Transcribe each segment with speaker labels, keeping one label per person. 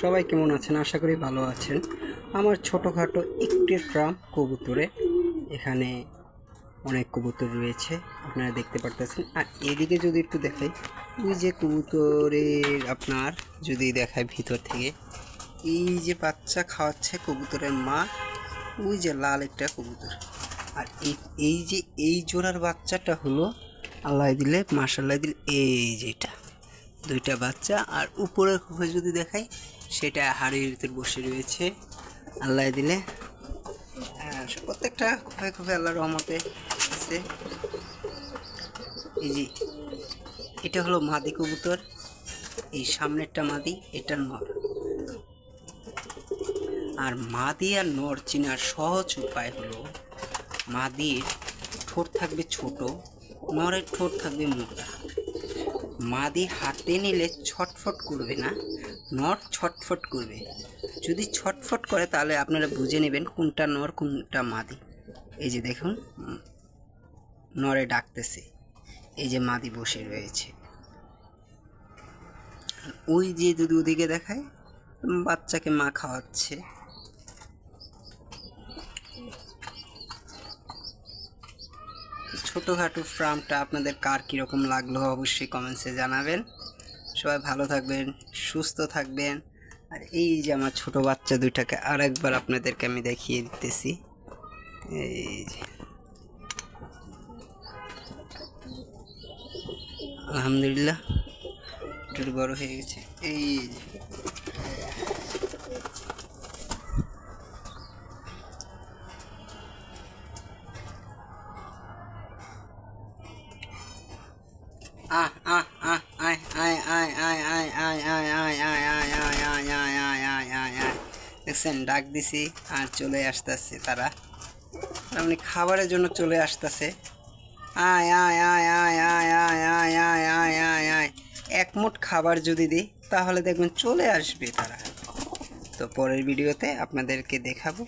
Speaker 1: সবাই কেমন আছেন? আশা করি ভালো আছেন। আমার ছোটোখাটো একটি ট্রাম কবুতরে এখানে অনেক কবুতর রয়েছে, আপনারা দেখতে পারতেছেন। আর এদিকে যদি একটু দেখাই, ওই যে কবুতরের আপনার যদি দেখায় ভিতর থেকে, এই যে বাচ্চা খাওয়াচ্ছে কবুতরের মা, ওই যে লাল একটা কবুতর। আর এই এই যে এই জোড়ার বাচ্চাটা হলো, আল্লাহ দিলে মাসাল্লাহ দিলে, এই যেটা দুইটা বাচ্চা, আর উপরের খোপে যদি দেখাই, সেটা হাড়ির ভিতর বসে রয়েছে। আল্লাহ দিলে। আর প্রত্যেকটা খোপে খোপে আল্লাহ রহমতে আছে। এই যে, এটা হলো মাদি কবুতর। এই সামনেরটা মাদি, এটা নর। আর মাদি আর নর চিনার সহজ উপায় হলো, মাদির ঠোঁট থাকবে ছোট, নরের ঠোঁট থাকবে মোটা। মাদি হাতে নিলে ছটফট করবে না, নর ছটফট করবে। যদি ছটফট করে তাহলে আপনারা বুঝে নেবেন কোনটা নর, কোনটা মাদি। এই যে দেখুন নরে ডাকতেছে। এই যে মাদি বসে রয়েছে। ওই যে যদি ওদিকে দেখায়, বাচ্চাকে মা খাওয়াচ্ছে। ছোটোখাটো ফার্মটা আপনাদের কার কীরকম লাগল অবশ্যই কমেন্টসে জানাবেন। সবাই ভালো থাকবেন, সুস্থ থাকবেন। আর এই যে আমার ছোট বাচ্চা দুইটাকে আর একবার আপনাদেরকে আমি দেখিয়ে দিতেছি। এই যে। আলহামদুলিল্লাহ, একটু বড় হয়ে গেছে। এই যে। দেখছেন ডাক দিছি আর চলে আসতেছে তারা মানে খাবারের জন্য চলে আসতেছে আয় আয় আয় আয় আয় আয় আয় আয় আয় আয় আয় এক মুঠ খাবার যদি দিই তাহলে দেখবেন চলে আসবে তারা তো পরের ভিডিওতে আপনাদেরকে দেখাবো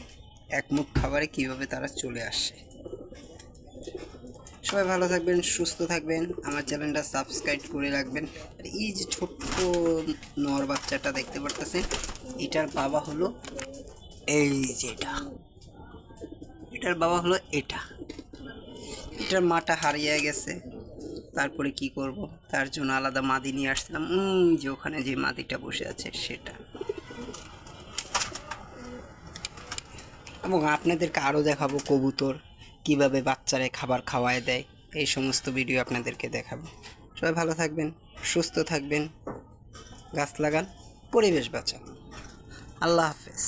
Speaker 1: এক মুঠ খাবারে কীভাবে তারা চলে আসে সবাই ভালো থাকবেন, সুস্থ থাকবেন। আমার চ্যানেলটা সাবস্ক্রাইব করে রাখবেন। আর এই যে ছোট্ট নর বাচ্চাটা দেখতে পারতেছেন, এটার বাবা হলো এই যেটা এটার বাবা হলো এটা। এটার মাটা হারিয়ে গেছে। তারপরে কি করব? তার জন্য আলাদা মাদি নিয়ে আসছিলাম যে ওখানে যে মাদিটা বসে আছে, সেটা। এবং আপনাদেরকে আরও দেখাবো কবুতর। কীভাবে বাচ্চারে খাবার খাওয়ায় দেয়, এই সমস্ত ভিডিও আপনাদেরকে দেখাবো। সবাই ভালো থাকবেন, সুস্থ থাকবেন, গাছ লাগান, পরিবেশ বাঁচান। আল্লাহ হাফেজ।